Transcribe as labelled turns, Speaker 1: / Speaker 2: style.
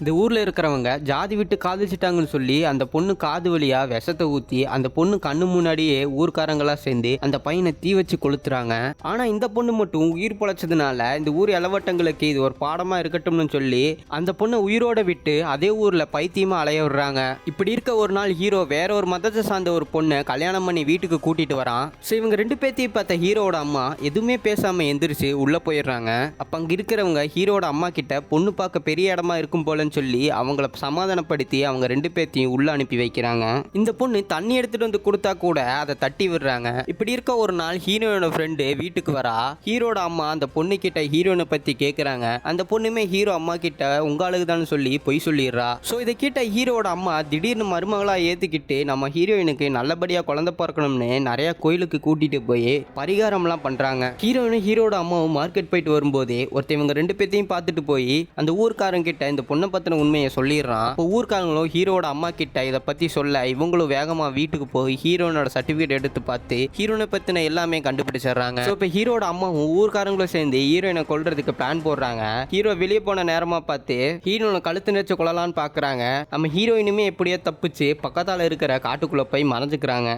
Speaker 1: இந்த ஊரில் இருக்கிறவங்க ஜாதி விட்டு காதலிச்சிட்டாங்கன்னு சொல்லி அந்த பொண்ணு காது வழியாக விஷத்தை ஊற்றி அந்த பொண்ணு கண்ணு முன்னாடியே ஊர்க்காரங்களா சேர்ந்து அந்த பையனை தீ வச்சு கொளுத்துறாங்க. ஆனால் இந்த பொண்ணு மட்டும் உயிர் பொழைச்சதுனால இந்த ஊர் இளவட்டங்களுக்கு இது ஒரு பாடமாக இருக்கட்டும்னு சொல்லி அந்த பொண்ணை உயிரோட விட்டு அதே ஊரில் பைத்தியமாக அலைய விடுறாங்க. இப்படி இருக்க ஒரு நாள் ஹீரோ வேற ஒரு மதத்தை சார்ந்த ஒரு பொண்ணை கல்யாணம் பண்ணி வீட்டுக்கு கூட்டிட்டு வரான். ஸோ இவங்க ரெண்டு பேர்த்தையும் பார்த்த ஹீரோட அம்மா எதுவுமே பேசாமல் எந்திரிச்சு உள்ளே போயிடுறாங்க. அப்போ அங்கே இருக்கிறவங்க ஹீரோட அம்மா கிட்ட பொண்ணு பார்க்க பெரிய இடமா இருக்கும் போலன்னு சொல்லி அவங்கள சமாதானப்படுத்தி அவங்க ரெண்டு பேர்த்தையும் உள்ள அனுப்பி வைக்கிறாங்க. இந்த பொண்ணு தண்ணி எடுத்துட்டு வந்து கொடுத்தா கூட அதை தட்டி விடுறாங்க. இப்படி இருக்க ஒரு நாள் ஹீரோயினோட ஃப்ரெண்டு வீட்டுக்கு வரா. ஹீரோட அம்மா அந்த பொண்ணு கிட்ட ஹீரோயினை பத்தி கேக்குறாங்க. அந்த பொண்ணுமே ஹீரோ அம்மா கிட்ட உங்க ஆளுக்கு சொல்லி பொய் சொல்லிடுறா. ஸோ இதை கிட்ட ஹீரோட அம்மா திடீர்னு மருமகளா ஏத்துக்கிட்டு நம்ம ஹீரோயினுக்கு நல்லபடியா குழந்தை பிறக்கணும்னு நிறைய கோயிலுக்கு கூட்டிட்டு போய் பரிகாரம்லாம் பண்றாங்க. ஹீரோயினும் ஹீரோட அம்மாவும் மார்க்கெட் போயிட்டு வரும்போதே ஒருத்தவங்க ரெண்டு பேர்த்தையும் பார்த்துட்டு போய் அந்த ஊர்க்காரங்க கிட்ட இந்த பொண்ணை பத்தின உண்மையை சொல்லிடுறான். இப்போ ஊர்க்காரங்களும் ஹீரோட அம்மா கிட்ட இதை பத்தி சொல்ல இவங்களும் வேகமா வீட்டுக்கு போய் ஹீரோனோட சர்டிஃபிகேட் எடுத்து பார்த்து ஹீரோனை பத்தின எல்லாமே கண்டுபிடிச்சிடுறாங்க. ஸோ இப்போ ஹீரோட அம்மாவும் ஊர்க்காரங்களும் சேர்ந்து ஹீரோயினை கொல்றதுக்கு பிளான் போடுறாங்க. ஹீரோ வெளியே போன நேரமா பார்த்து ஹீரோனை கழுத்து நெச்சு கொள்ளலான்னு பார்க்கறாங்க நம்ம ஹீரோயினுமே எப்படியோ தப்பிச்சு பக்கத்தால இருக்கிற காட்டுக்குள்ள போய் மறைஞ்சுக்கிறாங்க.